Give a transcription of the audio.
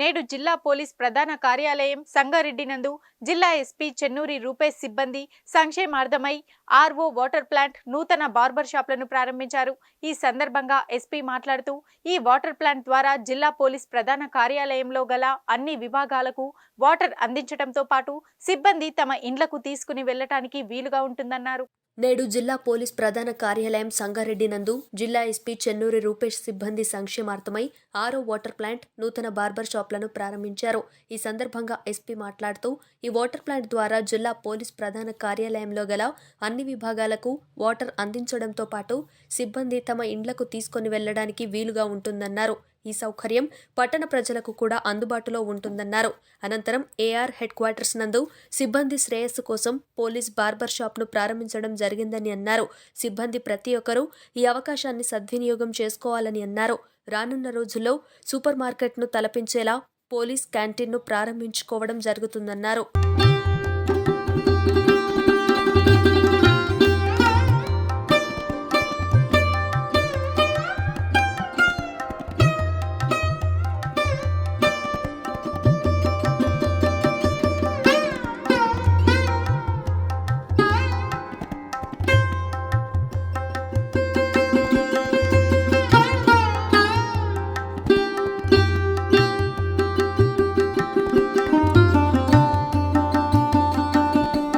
నేడు జిల్లా పోలీస్ ప్రధాన కార్యాలయం సంగారెడ్డి నందు జిల్లా ఎస్పీ చెన్నూరి రూపేష్ సిబ్బంది సంక్షేమార్థమై ఆర్ఓ వాటర్ ప్లాంట్ నూతన బార్బర్ షాప్లను ప్రారంభించారు. ఈ సందర్భంగా ఎస్పీ మాట్లాడుతూ ఈ వాటర్ ప్లాంట్ ద్వారా జిల్లా పోలీస్ ప్రధాన కార్యాలయంలో గల అన్ని విభాగాలకు వాటర్ అందించడంతో పాటు సిబ్బంది తమ ఇండ్లకు తీసుకుని వెళ్ళటానికి వీలుగా ఉంటుందన్నారు. నేడు జిల్లా పోలీస్ ప్రధాన కార్యాలయం సంగారెడ్డి నందు జిల్లా ఎస్పీ చెన్నూరి రూపేష్ సిబ్బంది సంక్షేమార్థమై ఆరో వాటర్ ప్లాంట్ నూతన బార్బర్ షాప్లను ప్రారంభించారు. ఈ సందర్భంగా ఎస్పీ మాట్లాడుతూ ఈ వాటర్ ప్లాంట్ ద్వారా జిల్లా పోలీస్ ప్రధాన కార్యాలయంలో గల అన్ని విభాగాలకు వాటర్ అందించడంతో పాటు సిబ్బంది తమ ఇండ్లకు తీసుకొని వెళ్ళడానికి వీలుగా ఉంటుందన్నారు. ఈ సౌకర్యం పట్టణ ప్రజలకు కూడా అందుబాటులో ఉంటుందన్నారు. అనంతరం ఏఆర్ హెడ్ క్వార్టర్స్ నందు సిబ్బంది శ్రేయస్సు కోసం పోలీస్ బార్బర్ షాప్ను ప్రారంభించడం జరిగిందని అన్నారు. సిబ్బంది ప్రతి ఒక్కరూ ఈ అవకాశాన్ని సద్వినియోగం చేసుకోవాలని అన్నారు. రానున్న రోజుల్లో సూపర్ మార్కెట్ను తలపించేలా పోలీస్ క్యాంటీన్ను ప్రారంభించుకోవడం జరుగుతుందన్నారు.